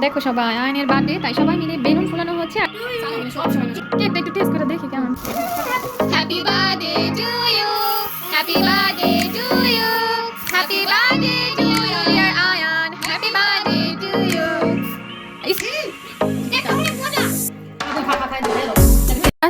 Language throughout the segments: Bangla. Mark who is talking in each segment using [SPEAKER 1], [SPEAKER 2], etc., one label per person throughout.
[SPEAKER 1] দেখো সবাই আয়নের বার্থডে তাই সবাই মিলে বেলুন ফুলানো হচ্ছে আর কেকটা একটু টেস্ট করে দেখি কেমন
[SPEAKER 2] Happy birthday to you. Happy birthday to you. Happy birthday to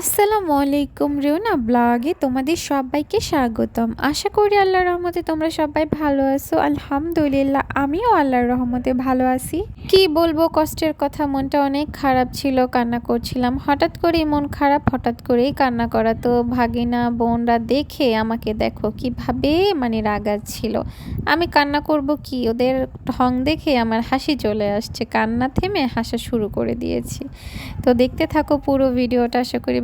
[SPEAKER 3] আসসালামু আলাইকুম রিওনা ব্লগে তোমাদের সবাইকে স্বাগতম। আশা করি আল্লাহর রহমতে তোমরা সবাই ভালো আছো। আলহামদুলিল্লাহ, আমিও আল্লাহর রহমতে ভালো আছি। কি বলব, কষ্টের কথা, মনটা অনেক খারাপ ছিল, কান্না করছিলাম। হঠাৎ করেই মন খারাপ, হঠাৎ করেই কান্না করা। তো ভাগিনা, বোনরা দেখে আমাকে দেখো, কীভাবে মানে রাগাচ্ছিল। আমি কান্না করব কি? ওদের ঢং দেখে আমার হাসি চলে আসছে। কান্না থেমে হাসা শুরু করে দিয়েছি। তো দেখতে থাকো পুরো ভিডিওটা, আশা করি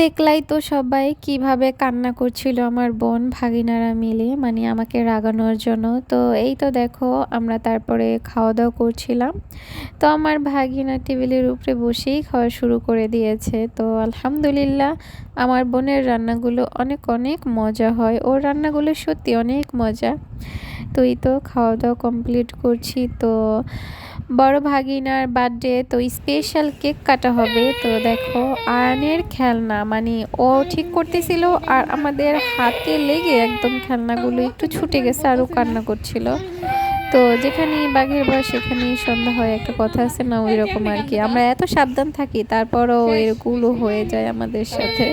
[SPEAKER 3] দেখলাই তো সবাই কীভাবে কান্না করছিল আমার বোন ভাগিনারা মিলে মানে আমাকে রাগানোর জন্য। তো এই তো দেখো, আমরা তারপরে খাওয়া দাওয়া করছিলাম। তো আমার ভাগিনা টেবিলের উপরে বসেই খাওয়া শুরু করে দিয়েছে। তো আলহামদুলিল্লাহ, আমার বোনের রান্নাগুলো অনেক অনেক মজা হয়। ওর রান্নাগুলো সত্যি অনেক মজা। তো এই তো খাওয়া দাওয়া কমপ্লিট করছি। তো বড় ভাগিনার বার্থডে তো স্পেশাল কেক কাটা হবে। তো দেখো, আয়নের খেলনা মানে ও ঠিক করতেছিল আর আমাদের হাতে লেগে একদম খেলনাগুলো একটু ছুটে গেছে আরও কান্না করছিল। তো যেখানে বাঘের বয়স সেখানেই সন্ধ্যা হয়, একটা কথা আছে না ওই রকম আর কি। আমরা এত সাবধান থাকি, তারপরও এরগুলো হয়ে যায় আমাদের সাথে।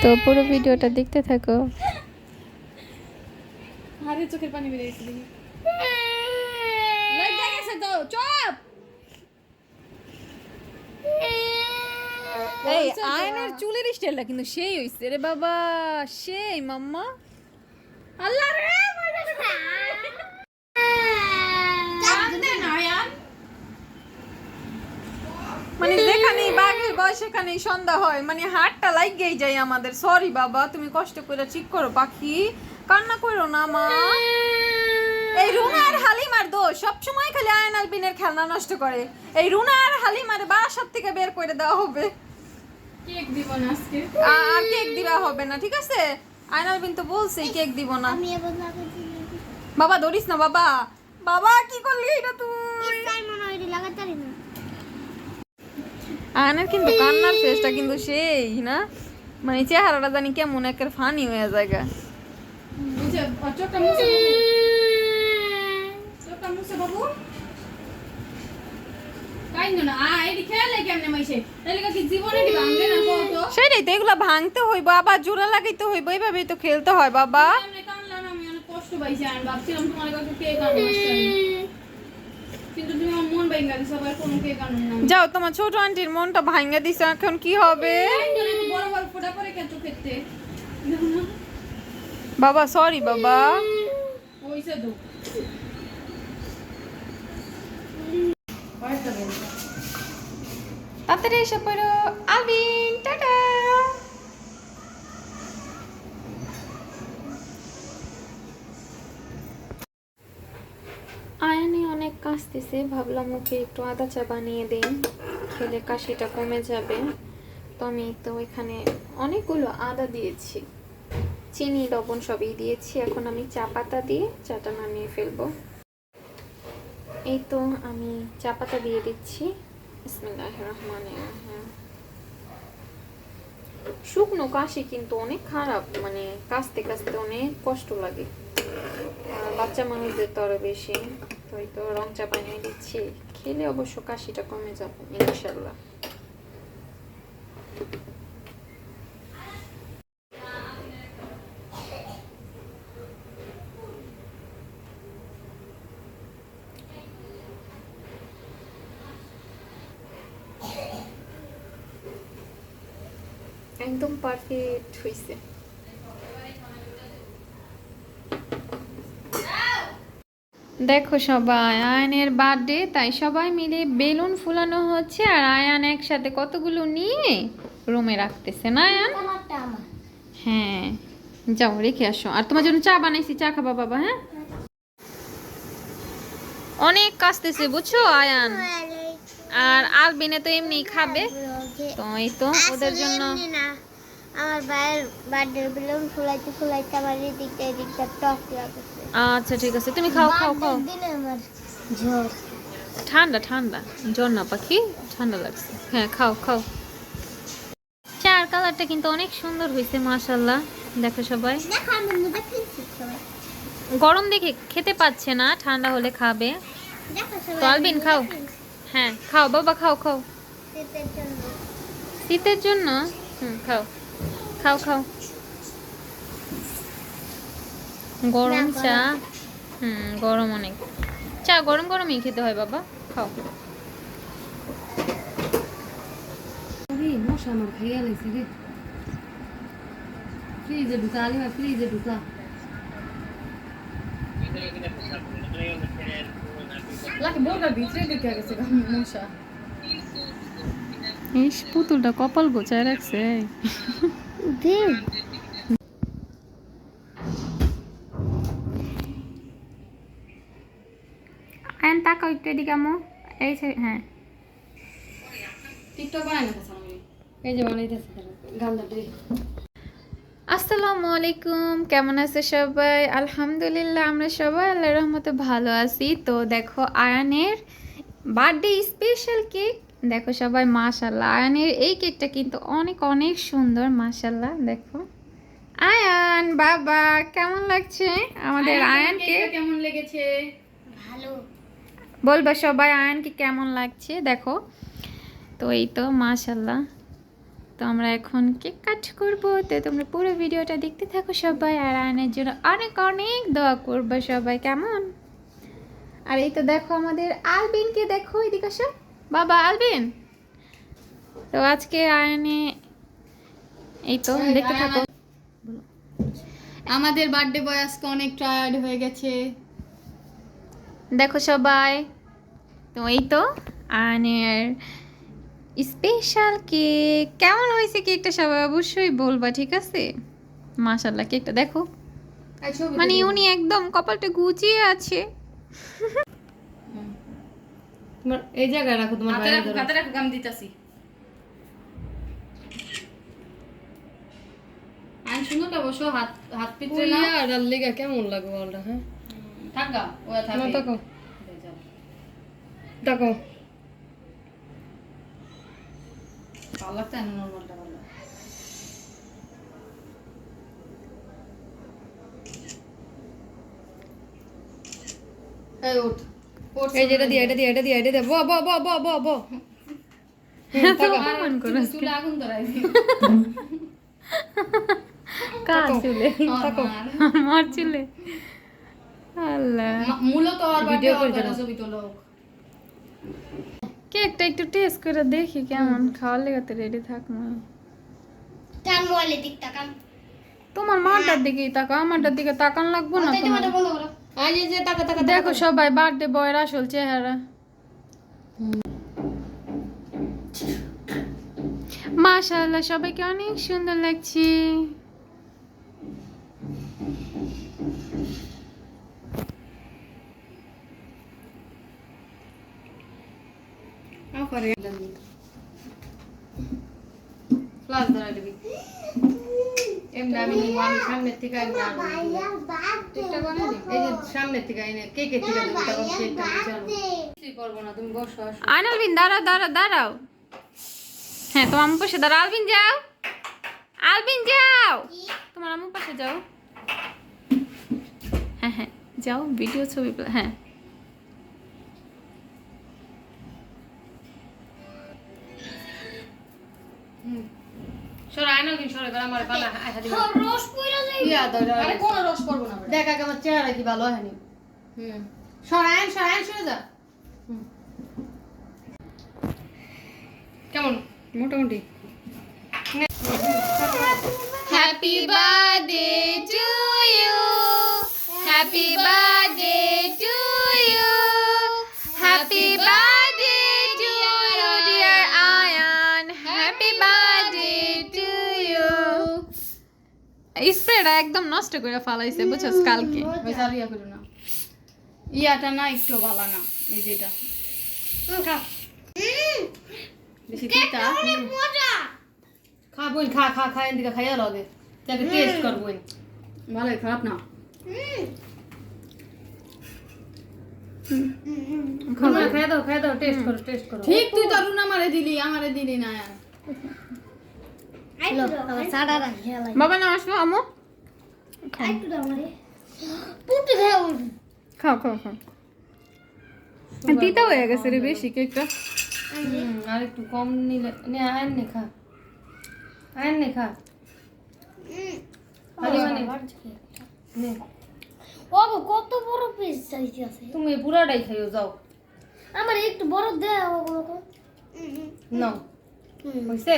[SPEAKER 3] তো পুরো ভিডিওটা দেখতে থাকো।
[SPEAKER 1] আরে চোখের পানি বেরিয়ে গেছে দেখি লাইট গেছে তো চুপ এই আয়নের চুলের স্টাইলটা কিন্তু সেই হইছে। রে বাবা সেই মাম্মা। আল্লাহ রে মানে যেখানেই বাঘের বয়স সেখানেই সন্ধ্যা হয়। মানে হাটটা লাগেই যায় আমাদের। সরি বাবা তুমি কষ্ট করে ঠিক করো পাখি। কান্না করো না মা। এই রুনা আর হালিমার দোষ। সবসময় খালি আয়ন আলবিনের খেলনা নষ্ট করে। এই রুনা আর হালিমার বাসার থেকে বের করে দেওয়া হবে।
[SPEAKER 4] কেক দিব না আজকে।
[SPEAKER 1] আর কেক দিবা হবে না ঠিক আছে? আয়ন আলবিন তো বলছে কেক দিব না।
[SPEAKER 2] আমি এবার লাগাচ্ছি
[SPEAKER 1] বাবা ধরিস না বাবা। বাবা কি করলি এটা তুই?
[SPEAKER 2] তাই মনে লাগাতে না।
[SPEAKER 1] আয়নের কিন্তু কান্নার ফেসটা কিন্তু সেই না? মানে চেহারাটা জানি কেমন একের ফানি হয়ে যায় গা।
[SPEAKER 4] মুছে চোখটা মুছে চোখটা মুছে বাবু কাইন্দ না আ এডি খেলে কেমনে মাইছে তাহলে কি জীবনে এডি ভাঙবে না কত
[SPEAKER 1] সেটাই তো এগুলো ভাঙতে হইব আবার জোড়া লাগাইতে হইব এইভাবেই তো খেলতে হয় বাবা। যাও তোমার ছোট আন্টির মনটা ভাঙা দিছে এখন কি হবে? বাবা সরি বাবা।
[SPEAKER 4] তো।
[SPEAKER 1] তাড়াতাড়ি এসে পড়ো। আলবিন, টাটা।
[SPEAKER 3] আয়ানি অনেক কাশতেছে, ভাবলাম ওকে একটু আদা চা বানিয়ে দিই, খেলে কাশিটা কমে যাবে। তো আমি তো এখানে অনেকগুলো আদা দিয়েছি। চিনি, লবণ সবই দিয়েছি, এখন আমি চা পাতা দিয়ে চাটা নামিয়ে ফেলব। এই তো আমি চা পাতা দিয়ে দিচ্ছি। শুকনো কাশি কিন্তু অনেক খারাপ মানে কাশতে কাশতে অনেক কষ্ট লাগে। বাচ্চা মানুষদের তো আরও বেশি তো তো রং চা বানিয়ে দিচ্ছি। খেলে অবশ্য কাশিটা কমে যাবে ইনশাল্লাহ একদম পারফেক্ট হয়েছে
[SPEAKER 1] দেখো সবাই আয়নের বার্থডে তাই সবাই মিলে বেলুন ফুলানো হচ্ছে আর আয়ান একসাথে কতগুলো নিয়ে রুমে রাখতেছে না আয়ান? হ্যাঁ যাও রেখে আসো। আর তোমার জন্য চা বানাইছি চা খাবা বাবা হ্যাঁ?
[SPEAKER 3] অনেক কাশতেছে বুঝছ আয়ান? আর আলবিনে তো এমনি খাবে। তো এই তো ওদের জন্য
[SPEAKER 5] আমার ভাইয়ের বার্থডে বেলুন ফুলাইতে ফুলাইতে আমার এদিকটা এদিকটা টক লাগছে।
[SPEAKER 3] আচ্ছা ঠিক আছে তুমি খাও খাও খাও।
[SPEAKER 5] দিনে আমার জ্বর
[SPEAKER 3] ঠান্ডা ঠান্ডা জ্বর না পাখি ঠান্ডা লাগছে। হ্যাঁ খাও খাও। চার কালারটা কিন্তু অনেক সুন্দর হয়েছে মাশাল্লাহ দেখো সবাই। গরম দেখে খেতে পাচ্ছে না ঠান্ডা হলে খাবে। তো আলবিন খাও। হ্যাঁ খাও বাবা খাও খাও।
[SPEAKER 5] শীতের জন্য।
[SPEAKER 3] শীতের জন্য? হুম খাও। খাও খাও। গরম চা? হুম গরম অনেক। চা গরম গরমই খেতে হয় বাবা। খাও।
[SPEAKER 4] মশা আমার খাইয়া লাগছে রে। ফ্রিজে ঢুকা আলিমা ঢুকা।
[SPEAKER 3] পুতুলটা কপাল গোছায় রাখছে।
[SPEAKER 5] দে।
[SPEAKER 3] আয়ন তাকাও একটু এদিকে আমো। এই সে- হ্যাঁ।
[SPEAKER 4] টিকটক বানাই না এই যে বানাইতেছে গামলা
[SPEAKER 3] আসসালামু আলাইকুম কেমন আছে সবাই? আলহামদুলিল্লাহ আমরা সবাই আল্লাহ রহমতে ভালো আছি। তো দেখো আয়ানের বার্থডে স্পেশাল কেক দেখো সবাই মাশাল্লাহ আয়ানের এই কেকটা কিন্তু অনেক অনেক সুন্দর মাশাল্লাহ দেখো। আয়ান বাবা কেমন লাগছে আমাদের আয়ানকে?
[SPEAKER 4] কেমন লেগেছে?
[SPEAKER 5] ভালো।
[SPEAKER 3] বলবা সবাই আয়ানকে কেমন লাগছে? দেখো। তো এই তো মাশাল্লাহ তো আমরা এখন কেক কাট করব। তো তোমরা পুরো ভিডিওটা দেখতে থাকো সবাই আর আয়নের জন্য অনেক অনেক দোয়া করবে সবাই। কেমন? আর এই তো দেখো আমাদের আলবিনকে দেখো এদিকে আসো। বাবা আলবিন। তো আজকে আয়নে এই তো দেখতে থাকো।
[SPEAKER 4] আমাদের বার্থডে বয় আজকে অনেক টায়ার্ড হয়ে গেছে।
[SPEAKER 3] দেখো সবাই তো এই তো আয়নের স্পেশাল কেক কেমন হয়েছে কেকটা সবাই অবশ্যই বলবা ঠিক আছে? মাশাল্লাহ কেকটা দেখো। মানে উনি একদম কপালটা গুছিয়ে আছে।
[SPEAKER 4] তোমার এই জায়গায় রাখো তোমার হাতে রাখো হাতে রাখো গাম দিতাছি। আইন সুন্দরটা বসো হাত হাত পিছলে না।
[SPEAKER 6] আর লেগা কেমন লাগবে বলটা হ্যাঁ?
[SPEAKER 4] থাকা ওয়া
[SPEAKER 6] না
[SPEAKER 4] থাকা।
[SPEAKER 6] তাকো তাকো
[SPEAKER 4] ভালো লাগছে না নরমালটা ভালো এই ওঠ
[SPEAKER 6] এই দিয়ে এটা দিয়ে এটা দিয়ে এটা দিয়ে ব ব ব ব ব ব।
[SPEAKER 4] তাকো
[SPEAKER 3] কেকটা একটু টেস্ট করে দেখি কেমন। খাওয়ার লেগে তো রেডি থাক
[SPEAKER 5] দিক
[SPEAKER 3] তোমার মাটার দিকেই তাকাও আমারটার দিকে তাকান লাগবো না তোমার। দেখো সবাই বার্থডে বয়ের আসল চেহারা। মাশাআল্লাহ সবাইকে অনেক সুন্দর লাগছে।
[SPEAKER 6] করে
[SPEAKER 4] ধরাই দিবি এমনি আমি নিবো আমি সামনের থেকে আনব কেকটা বানাই এই যে সামনের থেকে এনে কেকের থেকে দিবি তখন কেকটা নিচে কিছুই করব না তুমি বসো আসো।
[SPEAKER 3] আইনালবিন দাঁড়াও দাঁড়াও দাঁড়াও। হ্যাঁ তোমার আম্মু পাশে দাঁড়াও। আলবিন যাও। আলবিন যাও। তোমার আম্মু পাশে যাও। হ্যাঁ হ্যাঁ যাও ভিডিও ছবি হ্যাঁ।
[SPEAKER 4] সরে আয়না দিন সরে আমার বানা আয়না
[SPEAKER 5] রস কইরা যাই
[SPEAKER 4] ইয়া ধরে
[SPEAKER 6] আরে কোন রস করব না
[SPEAKER 4] দেখ আগে আমার চেহারা কি ভালো হয়নি। হুম। সরায়ন সরায়ন সরে যা। কেমন?
[SPEAKER 6] মোটামুটি।
[SPEAKER 2] হ্যাপি বার্থডে to
[SPEAKER 3] স্প্রেটা একদম নষ্ট করে ফালাইছে বুঝছস কালকে।
[SPEAKER 4] ইয়া করো না। ইয়াটা না একটু ভালো না এই যেটা খা। বেশি তিতা। খা বোন খা খা খা এদিকে খাইয়া লগে তাকে টেস্ট কর বোন
[SPEAKER 6] ভালোই খারাপ না।
[SPEAKER 4] খাইয়া দাও খাইয়া দাও টেস্ট করো টেস্ট করো।
[SPEAKER 6] ঠিক তুই তো রুনা মারে দিলি আমারে দিলি না।
[SPEAKER 1] বাবা না আসলো আমু খাও খাও খাও তিতা হয়ে গেছে রে বেশি কেকটা
[SPEAKER 4] আর একটু কম নিলে নে আয়েন নে খা আয়েন নে খা নে
[SPEAKER 5] কত বড় পিস আছে
[SPEAKER 4] তুমি পুরাটাই খাইও যাও
[SPEAKER 5] আমার একটু বড় দাও ওগুলো
[SPEAKER 4] নাও হইছে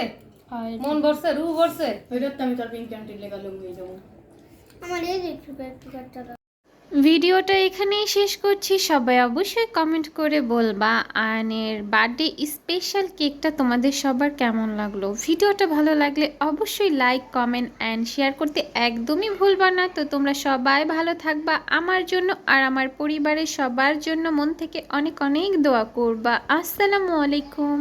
[SPEAKER 4] মন ভরছে রু ভরছে।
[SPEAKER 6] ওইটা তো আমি তোর পিঙ্ক ক্যান্টিন লেগা লুঙ্গি যাব।
[SPEAKER 5] আমার এই যে একটু একটু কাটটা
[SPEAKER 3] ভিডিওটা এখানেই শেষ করছি। সবাই অবশ্যই কমেন্ট করে বলবা আয়নের বার্থডে স্পেশাল কেকটা তোমাদের সবার কেমন লাগল? ভিডিওটা ভালো লাগলে অবশ্যই লাইক কমেন্ট অ্যান্ড শেয়ার করতে একদমই ভুলবা না। তো তোমরা সবাই ভালো থাকবা। আমার জন্য আর আমার পরিবারের সবার জন্য মন থেকে অনেক অনেক দোয়া করবা। আসসালামু আলাইকুম।